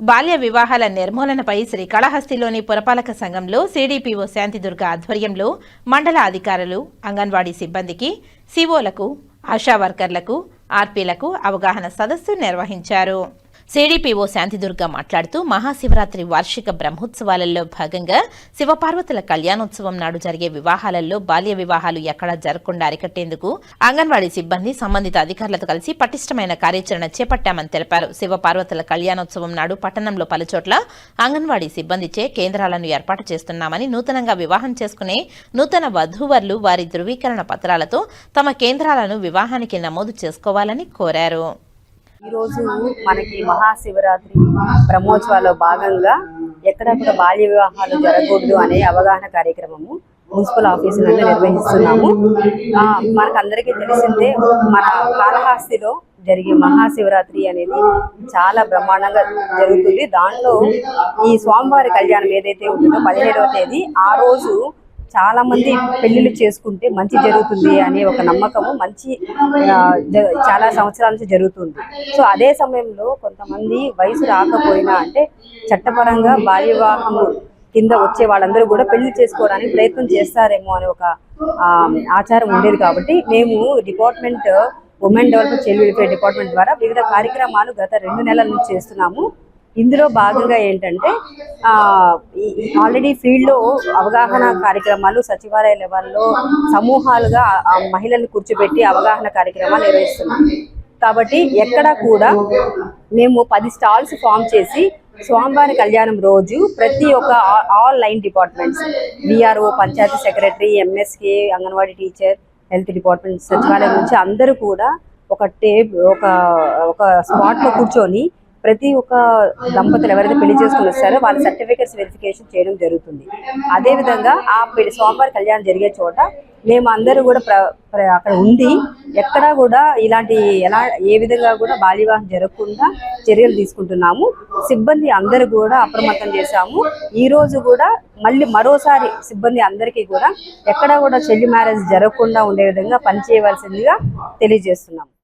బాల్య వివాహాల నిర్మూలనపై శ్రీకాళహస్తిలోని పురపాలక సంఘంలో సిడిపిఓ శాంతిదుర్గ ఆధ్వర్యంలో మండల అధికారులు అంగన్వాడీ సిబ్బందికి సిఓలకు ఆశా వర్కర్లకు ఆర్పీలకు అవగాహన సదస్సు నిర్వహించారు. సిడిపిఓ శాంతిదుర్గ మాట్లాడుతూ మహాశివరాత్రి వార్షిక బ్రహ్మోత్సవాలలో భాగంగా శివపార్వతుల కళ్యాణోత్సవం నాడు జరిగే వివాహాలలో బాల్య వివాహాలు ఎక్కడా జరగకుండా అరికట్టేందుకు అంగన్వాడీ సిబ్బంది సంబంధిత అధికారులతో కలిసి పటిష్టమైన కార్యాచరణ చేపట్టామని తెలిపారు. శివపార్వతుల కళ్యాణోత్సవం నాడు పట్టణంలో పలుచోట్ల అంగన్వాడీ సిబ్బందిచే కేంద్రాలను ఏర్పాటు చేస్తున్నామని నూతనంగా వివాహం చేసుకునే నూతన వధూవరులు వారి ధృవీకరణ పత్రాలతో తమ కేంద్రాలను వివాహానికి నమోదు చేసుకోవాలని కోరారు. ఈరోజు మనకి మహాశివరాత్రి బ్రహ్మోత్సవాల్లో భాగంగా ఎక్కడెక్కడ బాల్య వివాహాలు జరగకూడదు అనే అవగాహన కార్యక్రమము మున్సిపల్ ఆఫీసులలో నిర్వహిస్తున్నాము. మనకు మనకందరికీ తెలిసిందే మన కాళహాస్తిలో జరిగే మహాశివరాత్రి అనేది చాలా బ్రహ్మాండంగా జరుగుతుంది. దాంట్లో ఈ స్వామివారి కళ్యాణం ఏదైతే ఉంటుందో పదిహేడవ తేదీ ఆ రోజు చాలా మంది పెళ్ళిళ్ళు చేసుకుంటే మంచి జరుగుతుంది అనే ఒక నమ్మకము మంచి చాలా సంవత్సరాల నుంచి జరుగుతుంది. సో అదే సమయంలో కొంతమంది వయసు రాకపోయినా అంటే చట్టపరంగా బాల్య వివాహము కింద వచ్చే వాళ్ళందరూ కూడా పెళ్ళి చేసుకోవడానికి ప్రయత్నం చేస్తారేమో అనే ఒక ఆచారం ఉండేది కాబట్టి మేము department women development child welfare department ద్వారా వివిధ కార్యక్రమాలు గత రెండు నెలల నుంచి చేస్తున్నాము. ఇందులో భాగంగా ఏంటంటే ఆల్రెడీ ఫీల్డ్లో అవగాహన కార్యక్రమాలు సచివాలయ లెవెల్లో సమూహాలుగా ఆ- మహిళలను కూర్చోబెట్టి అవగాహన కార్యక్రమాలు నిర్వహిస్తున్నాం. కాబట్టి ఎక్కడ కూడా మేము పది స్టాల్స్ ఫామ్ చేసి స్వామివారి కళ్యాణం రోజు ప్రతి ఒక్క all line departments VRO panchayat secretary MSK anganwadi teacher health department సచివాలయం నుంచి అందరూ కూడా ఒక టేబ్ ఒక ఒక స్పాట్లో కూర్చొని ప్రతి ఒక్క దంపతులు ఎవరైతే పెళ్ళి చేసుకుని వస్తారో వాళ్ళ సర్టిఫికేట్స్ వెరిఫికేషన్ చేయడం జరుగుతుంది. అదేవిధంగా ఆ పెళ్ళి స్వామివారి కళ్యాణం జరిగే చోట మేము అందరూ కూడా ప్ర ప్ర- అక్కడ ఉండి ఎక్కడా కూడా ఇలాంటి ఎలా ఏ విధంగా కూడా బాల్య జరగకుండా చర్యలు తీసుకుంటున్నాము. సిబ్బంది అందరూ కూడా అప్రమత్తం చేశాము. ఈ రోజు కూడా మళ్ళీ మరోసారి సిబ్బంది అందరికీ కూడా ఎక్కడా కూడా చెల్లి మ్యారేజ్ జరగకుండా ఉండే విధంగా పనిచేయవలసిందిగా తెలియజేస్తున్నాము.